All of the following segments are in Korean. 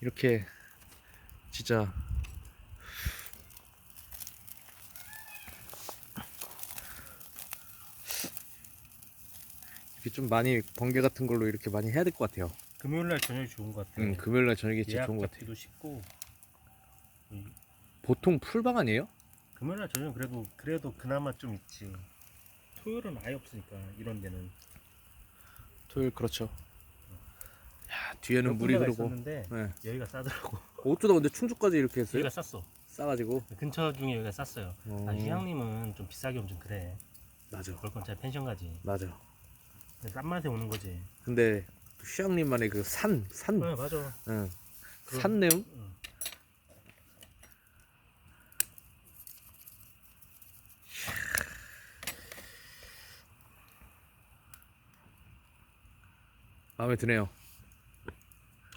이렇게 진짜 이렇게 좀 많이 번개 같은 걸로 이렇게 많이 해야 될 것 같아요. 금요일 날 저녁이 좋은 것 같아요. 응, 금요일 날 진짜 예약 좋은 것 같아요. 잡기도 쉽고 보통 풀방 아니에요? 금요일 날 저녁 그래도 그래도 그나마 좀 있지. 토요일은 아예 없으니까 이런 데는 토요일 그렇죠. 야 뒤에는 몇 물이 흐르고. 있었는데 네. 여기가 싸더라고. 어쩌다 근데 충주까지 이렇게 했어요? 여기가 쌌어. 싸가지고. 근처 중에 여기가 쌌어요. 어, 아, 휴양림은 좀 비싸게 오면 좀 그래. 맞아, 그럴 거면 차라리 펜션 가지. 맞아. 근데 싼 맛에 오는 거지. 근데 휴양림만의 그 산, 산, 네 맞아. 응. 그럼- 산내음? 응. 마음에 드네요.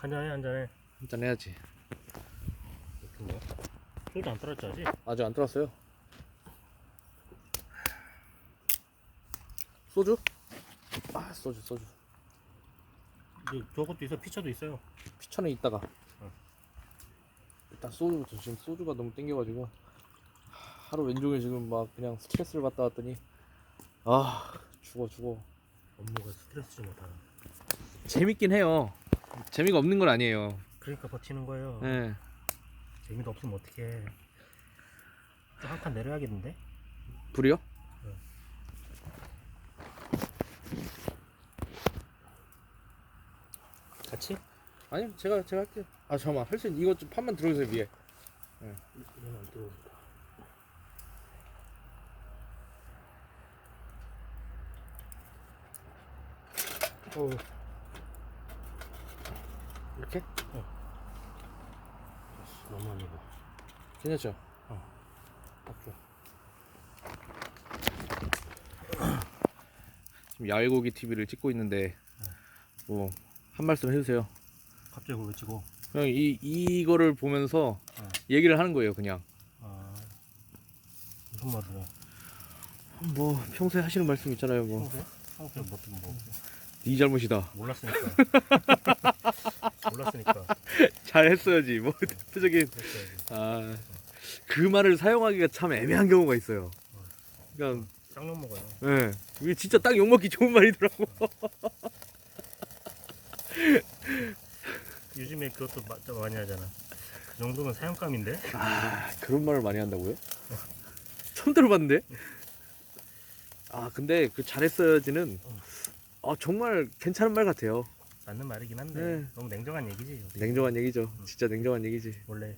한잔해 한잔해. 한잔 해야지. 술도 안 떨었지 아직? 아직 안 들었어요. 소주? 아 소주 소주. 이제 저것도 있어 피처도 있어요. 피처는 이따가. 응. 일단 소주부터 지금 소주가 너무 땡겨가지고 하루 왼종일 지금 막 그냥 스트레스를 받다 왔더니 아 죽어 죽어. 업무가 스트레스 좀 받아. 재밌긴 해요. 재미가 없는 건 아니에요. 그러니까 버티는 거예요. 예. 재미도 없으면 어떡해. 한칸 내려야겠는데? 불이요? 같이? 아니 제가 제가 할게요. 아 잠깐만 헬슨 이거 좀 판만 들어주세요 위에. 이건 안 들어온다. 어, 이렇게? 됐어. 너무 안 익어. 괜찮죠? 딱 좋아. 지금 야외고기 TV를 찍고 있는데 뭐 한 말씀 해주세요. 갑자기 그걸 치고. 그냥 이 이거를 보면서 어. 얘기를 하는 거예요. 그냥 아, 무슨 말을 해? 뭐 평소에 하시는 말씀 있잖아요. 뭐 평소에? 평소에 뭐, 뭐 네 잘못이다. 몰랐으니까. 몰랐으니까. 잘했어야지. 뭐 표적인 그랬어야지. 아그 말을 사용하기가 참 애매한 경우가 있어요. 그러니까 쌍욕 먹어요. 예 이게 진짜 딱 욕먹기 좋은 말이더라고. 요즘에 그것도 마- 좀 많이 하잖아. 그 정도면 사용감인데? 아 그런 말을 많이 한다고요? 처음 들어봤는데. 아 근데 그 잘했어야지는 아 정말 괜찮은 말 같아요. 맞는 말이긴 한데 네. 너무 냉정한 얘기지. 냉정한 얘기죠. 진짜 냉정한 얘기지. 원래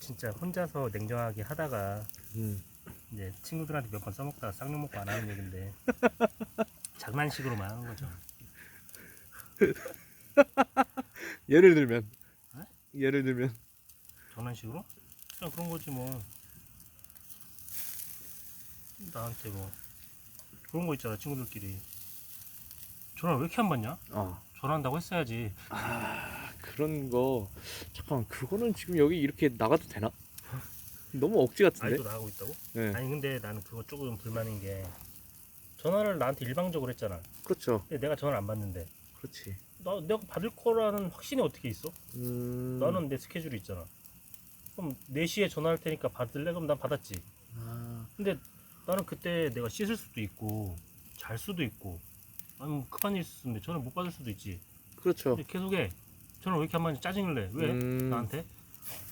진짜 혼자서 냉정하게 하다가 음. 이제 친구들한테 몇 번 써먹다가 쌍욕 먹고 안 하는 얘긴데 장난식으로만 하는 거죠. 예를 들면 네? 예를 들면 장난식으로? 그냥 그런 거지 뭐. 나한테 뭐 그런 거 있잖아 친구들끼리. 전화 왜 이렇게 안 받냐? 아, 전화한다고 했어야지. 아 그런 거 잠깐 그거는 지금 여기 이렇게 나가도 되나? 너무 억지 같은데? 아직도 나가고 있다고? 네. 아니 근데 나는 그거 조금 불만인 게 전화를 나한테 일방적으로 했잖아. 그렇죠. 근데 내가 전화를 안 받는데 그렇지. 나 내가 받을 거라는 확신이 어떻게 있어? 음. 나는 내 스케줄이 있잖아. 그럼 4시에 전화할 테니까 받을래? 그럼 난 받았지. 아, 근데 나는 그때 내가 씻을 수도 있고 잘 수도 있고 아니 뭐 급한 일 있었는데 전화 못 받을 수도 있지. 그렇죠. 근데 계속 해. 전화 왜 이렇게 한 번씩 짜증을 내? 왜? 음. 나한테?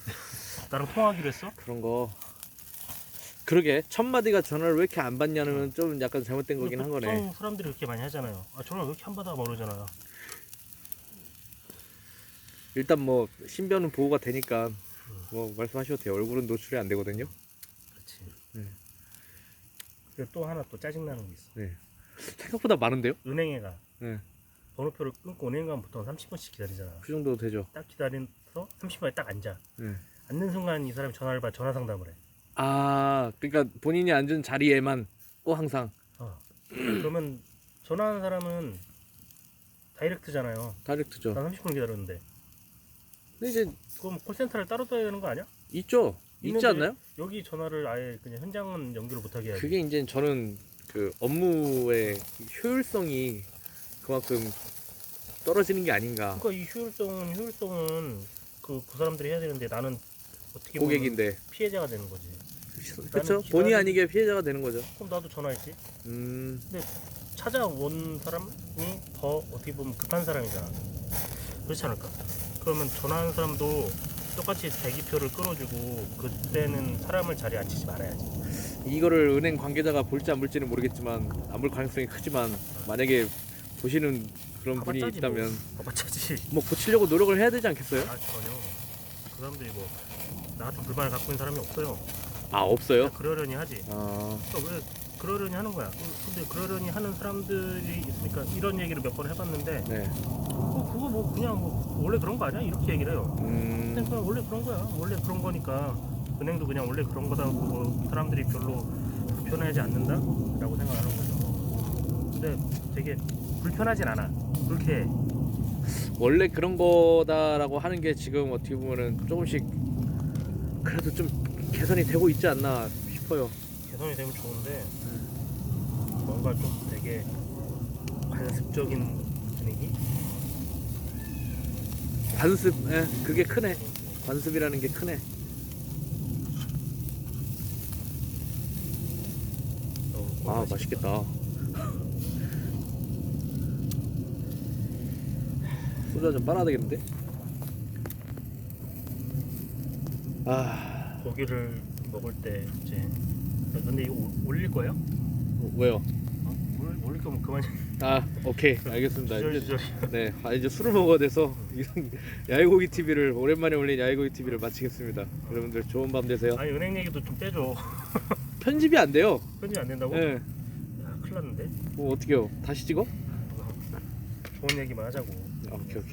나랑 통화하기로 했어? 그런 거. 그러게 첫 마디가 전화를 왜 이렇게 안 받냐는 좀 약간 잘못된 거긴 한 거네. 보통 사람들이 그렇게 많이 하잖아요. 아 전화 왜 이렇게 안 받아? 모르잖아요. 일단 뭐 신변은 보호가 되니까 뭐 말씀하셔도 돼요. 얼굴은 노출이 안 되거든요. 그렇지. 네. 그리고 또 하나 또 짜증나는 게 있어. 생각보다 많은데요? 은행에 가. 네. 번호표를 끊고 은행 가면 보통 30분씩 기다리잖아. 그 정도 되죠. 딱 기다려서 30분에 딱 앉아. 네. 앉는 순간 이 사람이 전화를 받아 전화 상담을 해. 아, 그러니까 본인이 앉은 자리에만 꼭 항상 어. 그러면 전화하는 사람은 다이렉트잖아요. 다이렉트죠. 난 30분 기다렸는데. 근데 이제 그럼 콜센터를 따로 써야 되는 거 아니야? 있죠. 있지 있는데 않나요? 여기 전화를 아예 그냥 현장은 연결을 못 하게 해야지. 그게 이제 저는 그 업무의 효율성이 그만큼 떨어지는 게 아닌가. 그러니까 이 효율성은 효율성은 그, 그 사람들이 해야 되는데 나는 어떻게 보면 고객인데. 피해자가 되는 거지. 그렇죠? 기다려- 본의 아니게 피해자가 되는 거죠. 그럼 나도 전화했지. 음, 찾아온 사람이 더 어떻게 보면 급한 사람이잖아. 그렇지 않을까? 그러면 전화하는 사람도 똑같이 대기표를 끊어주고 그때는 사람을 자리에 앉히지 말아야지. 이거를 은행 관계자가 볼지 안 볼지는 모르겠지만 안 볼 가능성이 크지만 만약에 보시는 그런 분이 가봤자지 있다면 뭐. 봐봤자지. 뭐 고치려고 노력을 해야 되지 않겠어요? 아 전혀. 그 사람들이 뭐나 같은 불만을 갖고 있는 사람이 없어요. 아 없어요? 그러려니 하지. 아, 그러니까 왜 그러려니 하는 거야. 근데 그러려니 하는 사람들이 있으니까 이런 얘기를 몇 번 해봤는데 네. 어, 그거 뭐 그냥 뭐 원래 그런 거 아니야? 이렇게 얘기를 해요. 음, 그냥 원래 그런 거야. 원래 그런 거니까 은행도 그냥 원래 그런 거다 보고 사람들이 별로 불편해하지 않는다라고 생각하는 거죠. 근데 되게 불편하진 않아. 그렇게 해. 원래 그런 거다라고 하는 게 지금 어떻게 보면은 조금씩 그래도 좀 개선이 되고 있지 않나 싶어요. 개선이 되면 좋은데 뭔가 좀 되게 관습적인 분위기? 관습, 예, 그게 크네. 관습이라는 게 크네. 어, 아, 맛있겠다. 소주 좀 빨아야 되겠는데? 아, 고기를 먹을 때 이제 근데 이거 올- 올릴 거예요? 어, 왜요? 어? 올, 올릴 거면 그만 아, 오케이, 알겠습니다. 이제, 주저주저 네, 아, 이제 술을 먹어야 돼서 이런 야외고기 TV를 오랜만에 올린 야외고기 TV를 마치겠습니다. 여러분들 좋은 밤 되세요. 아니 은행 얘기도 좀 빼줘 편집이 안 돼요. 편집 안 된다고? 네, 야 큰일 났는데 뭐 어떻게요? 다시 찍어? 좋은 얘기만 하자고 아, 오케이, 오케이.